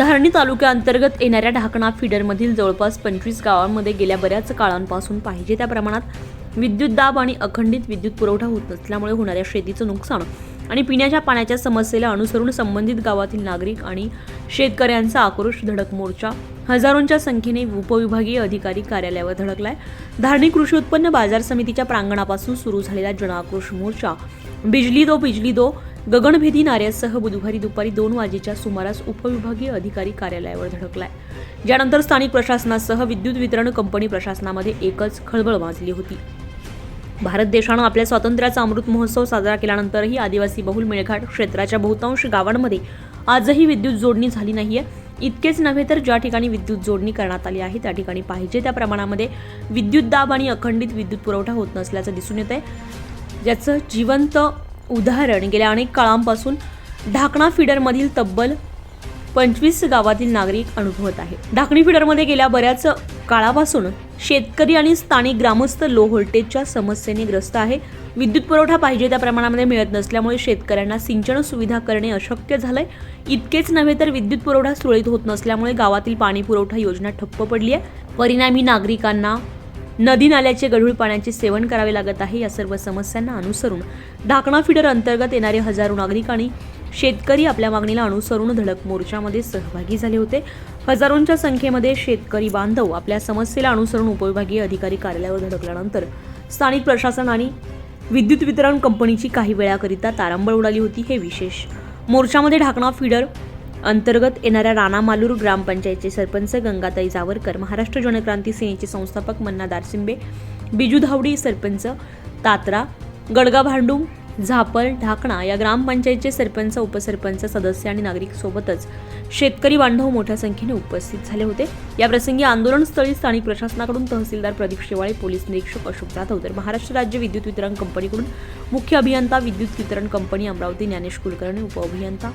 धारणी तालुक्याअंतर्गत येणाऱ्या ढाकणा फिडरमधील जवळपास पंचवीस गावांमध्ये गेल्या बऱ्याच काळांपासून पाहिजे त्या प्रमाणात विद्युत दाब आणि अखंडित विद्युत पुरवठा होत नसल्यामुळे होणाऱ्या शेतीचं नुकसान आणि पिण्याच्या पाण्याच्या समस्येला अनुसरून संबंधित गावातील नागरिक आणि शेतकऱ्यांचा आक्रोश धडक मोर्चा हजारोंच्या संख्येने उपविभागीय अधिकारी कार्यालयावर धडकलाय. धारणी कृषी उत्पन्न बाजार समितीच्या प्रांगणापासून सुरू झालेला जनआक्रोश मोर्चा बिजली दो बिजली दो गगनभेदी नाऱ्यासह बुधवारी दुपारी दोन वाजेच्या सुमारास उपविभागीय अधिकारी कार्यालयावर धडकलाय. ज्यानंतर स्थानिक प्रशासनासह विद्युत वितरण कंपनी प्रशासनामध्ये एकच खळबळ माजली होती. भारत देशानं आपल्या स्वातंत्र्याचा अमृत महोत्सव साजरा केल्यानंतरही आदिवासी बहुल मेळघाट क्षेत्राच्या बहुतांश गावांमध्ये आजही विद्युत जोडणी झाली नाहीये. इतकेच नव्हे तर ज्या ठिकाणी विद्युत जोडणी करण्यात आली आहे त्या ठिकाणी पाहिजे त्या प्रमाणामध्ये विद्युत दाब आणि अखंडित विद्युत पुरवठा होत नसल्याचं दिसून येत आहे ज्याचं जिवंत उदाहरण गेल्या अनेक काळांपासून ढाकणा फिडरमधील तब्बल पंचवीस गावातील नागरिक अनुभवत आहेत. ढाकणी फिडरमध्ये गेल्या बऱ्याच काळापासून शेतकरी आणि स्थानिक ग्रामस्थ लो व्होल्टेजच्या समस्येने ग्रस्त आहे. विद्युत पुरवठा पाहिजे त्या प्रमाणामध्ये मिळत नसल्यामुळे शेतकऱ्यांना सिंचन सुविधा करणे अशक्य झालंय. इतकेच नव्हे तर विद्युत पुरवठा सुरळीत होत नसल्यामुळे गावातील पाणी पुरवठा योजना ठप्प पडली आहे. परिणामी नागरिकांना नदी नाल्याचे गढूळ पाण्याचे सेवन करावे लागत आहे. या सर्व समस्यांना अनुसरून ढाकणा फिडर अंतर्गत येणारे हजारो नागरिक आणि शेतकरी आपल्या मागणीला अनुसरून धडक मोर्चामध्ये सहभागी झाले होते. हजारोंच्या संख्येमध्ये शेतकरी बांधव आपल्या समस्येला अनुसरून उपविभागीय अधिकारी कार्यालयावर धडकल्यानंतर स्थानिक प्रशासन आणि विद्युत वितरण कंपनीची काही वेळाकरिता तारांबळ उडाली होती. हे विशेष मोर्चामध्ये ढाकणा फिडर अंतर्गत येणाऱ्या राणामालूर ग्रामपंचायतचे सरपंच गंगाताई जावरकर महाराष्ट्र जनक्रांती सेनेचे संस्थापक मन्ना दारसिंबे बिजू धावडी सरपंच तात्रा गडगा भांडूम झापल ढाकणा या ग्रामपंचायतचे सरपंच उपसरपंच सदस्य आणि नागरिक सोबतच शेतकरी बांधव मोठ्या संख्येने उपस्थित झाले होते. या प्रसंगी आंदोलनस्थळी स्थानिक प्रशासनाकडून तहसीलदार प्रदीप शेवाळे पोलीस निरीक्षक अशोक जाधव तर महाराष्ट्र राज्य विद्युत वितरण कंपनीकडून मुख्य अभियंता विद्युत वितरण कंपनी अमरावती ज्ञानेश कुलकर्णी उपअभियंता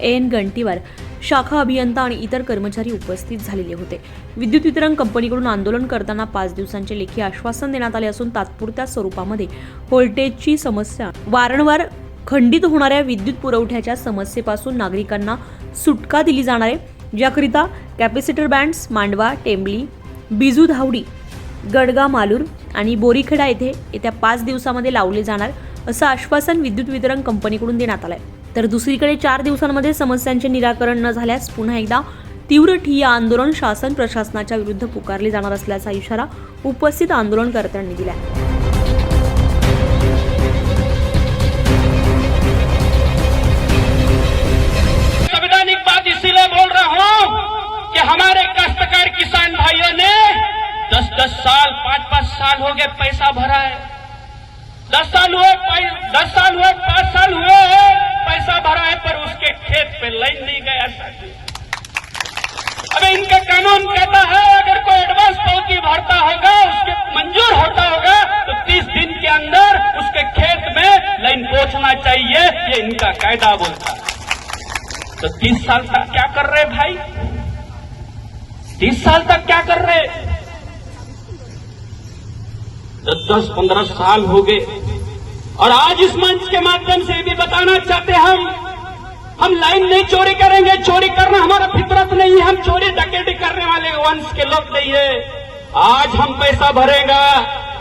एन गंटीवार शाखा अभियंता आणि इतर कर्मचारी उपस्थित झालेले होते. विद्युत वितरण कंपनीकडून आंदोलन करताना पाच दिवसांचे लेखी आश्वासन देण्यात आले असून तात्पुरत्या स्वरूपामध्ये व्होल्टेजची समस्या वारंवार खंडित होणाऱ्या विद्युत पुरवठ्याच्या समस्येपासून नागरिकांना सुटका दिली जाणार आहे. ज्याकरिता कॅपॅसिटर बँड्स मांडवा टेंबली बिजू धावडी गडगा मालूर आणि बोरीखेडा येथे येत्या पाच दिवसामध्ये लावले जाणार असं आश्वासन विद्युत वितरण कंपनीकडून देण्यात आलं आहे तर दुसरीकडे चार दिवसांमध्ये समस्यांचे निराकरण न झाल्यास पुन्हा एकदा तीव्र ठिय्या आंदोलन शासन प्रशासनाच्या विरुद्ध पुकारले जाणार असल्याचा इशारा उपस्थित आंदोलनकर्त्यांनी दिला संवैधानिक बात इसीलिए बोल रहा हूँ कि हमारे काश्तकार किसान भाइयों ने दस दस साल पाँच पाँच साल हो गए पैसा भरा है। दस साल हुए दस साल हुए पाँच साल हुए पैसा भरा है, पर उसके खेत पे लाइन नहीं गया अबे इनका कानून कहता है, अगर कोई एडवांस पावती भरता होगा, उसके मंजूर होता होगा तो तीस दिन के अंदर उसके खेत में लाइन पहुँचना चाहिए, ये इनका कायदा बोलता है। तो तीस साल तक क्या कर रहे भाई? तीस साल तक क्या कर रहे? दस दस, पंद्रह साल हो गए। और आज इस मंच के माध्यम से भी बताना चाहते हम। हम लाइन नहीं चोरी करेंगे, चोरी करना हमारा फितरत नहीं है। हम चोरी डकेटी करने वाले वंश के लोग नहीं है। आज हम पैसा भरेगा,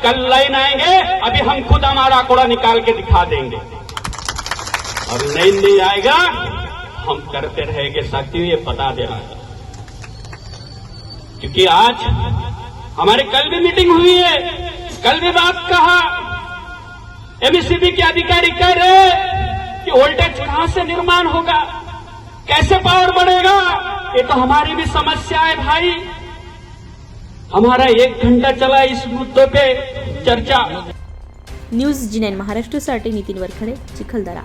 कल लाइन आएँगे, अभी हम खुद हमारा कूड़ा निकाल के दिखा देंगे। और लाइन नहीं आएगा, हम करते रहेंगे। साथियों, ये बता दे रहा है क्योंकि आज हमारी कल भी मीटिंग हुई है। कल भी बात कहा। एमएससीबी के अधिकारी कह रहे कि वोल्टेज कहाँ से निर्माण होगा? कैसे पावर बढ़ेगा? ये तो हमारी भी समस्या है भाई। हमारा एक घंटा चला इस मुद्दों पे चर्चा। न्यूज़ जी महाराष्ट्र, साठी नितीन वरखडे चिखलदरा।